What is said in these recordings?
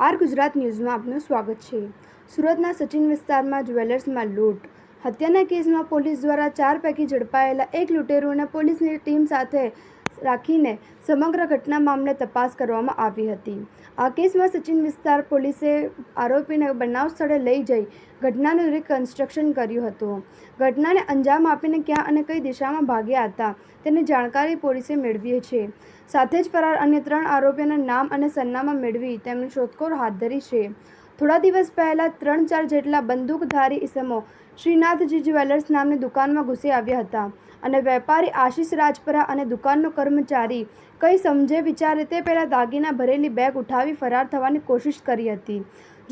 R Gujarat ન્યૂઝમાં આપનું સ્વાગત છે. સુરતના સચિન વિસ્તારમાં જ્વેલર્સમાં લૂંટ. હત્યાના કેસમાં પોલીસ દ્વારા ચાર પૈકી ઝડપાયેલા એક લૂંટેરોને પોલીસની ટીમ સાથે રાખીને સમગ્ર ઘટના મામલે તપાસ કરવામાં આવી હતી. આ કેસમાં સચિન વિસ્તાર પોલીસે આરોપીને બનાવ સ્થળે લઈ જઈ ઘટનાનું રિકન્સ્ટ્રક્શન કર્યું હતું. ઘટનાને અંજામ આપીને ક્યાં અને કઈ દિશામાં ભાગ્યા હતા તેની જાણકારી પોલીસે મેળવી છે સાથે જ ફરાર અન્ય ત્રણ આરોપીઓના નામ અને સરનામા મેળવી તેમની શોધખોળ હાથ ધરી છે. થોડા દિવસ પહેલા ત્રણ ચાર જેટલા બંદૂકધારી ઇસમો શ્રીનાથજી જ્વેલર્સ નામની દુકાનમાં ઘૂસી આવ્યા હતા અને વેપારી આશીષ રાજપરા અને દુકાનનો કર્મચારી કંઈ સમજે વિચારે તે પહેલાં દાગીના ભરેલી બેગ ઉઠાવી ફરાર થવાની કોશિશ કરી હતી.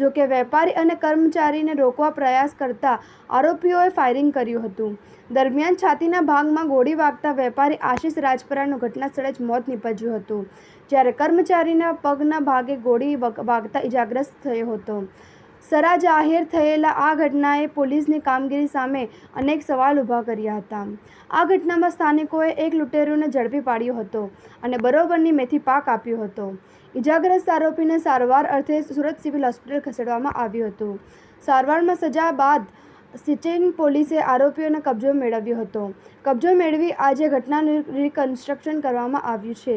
જો કે વેપારી અને કર્મચારીને રોકવા પ્રયાસ કરતા આરોપીઓએ ફાયરિંગ કર્યું હતું. દરમિયાન છાતીના ભાગમાં ગોળી વાગતા વેપારી આશિષ રાજપરાનું ઘટના સ્થળે જ મોત નીપજ્યું હતું, જ્યારે કર્મચારીના પગના ભાગે ગોળી વગ- વાગતા ઇજાગ્રસ્ત થયો હતો. સરા જાહેર થયેલા આ ઘટનાએ પોલીસની કામગીરી સામે અનેક સવાલ ઊભા કર્યા હતા. આ ઘટનામાં સ્થાનિકોએ એક લૂંટેરોને ઝડપી પાડ્યો હતો અને બરોબરની મેથી પાક આપ્યો હતો. ઇજાગ્રસ્ત આરોપીને સારવાર અર્થે સુરત સિવિલ હોસ્પિટલ ખસેડવામાં આવ્યું હતું. સારવારમાં સજા બાદ સિચેન પોલીસે આરોપીઓનો કબજો મેળવ્યો હતો. કબજો મેળવી આજે ઘટનાનું રિકન્સ્ટ્રક્શન કરવામાં આવ્યું છે.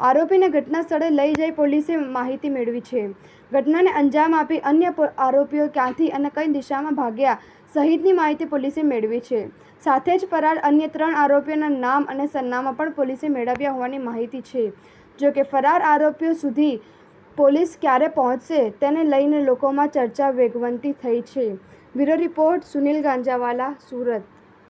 આરોપીને ઘટના સ્થળે લઈ જઈ પોલીસે માહિતી મેળવી છે. ઘટનાને અંજામ આપી અન્ય આરોપીઓ ક્યાંથી અને કઈ દિશામાં ભાગ્યા સહિતની માહિતી પોલીસે મેળવી છે. સાથે જ ફરાર અન્ય ત્રણ આરોપીઓના નામ અને સરનામા પણ પોલીસે મેળવ્યા હોવાની માહિતી છે. જો કે ફરાર આરોપીઓ સુધી પોલીસ ક્યારે પહોંચશે તેને લઈને લોકોમાં ચર્ચા વેગવંતી થઈ છે. Bureau report Sunil Ganjawala, Surat.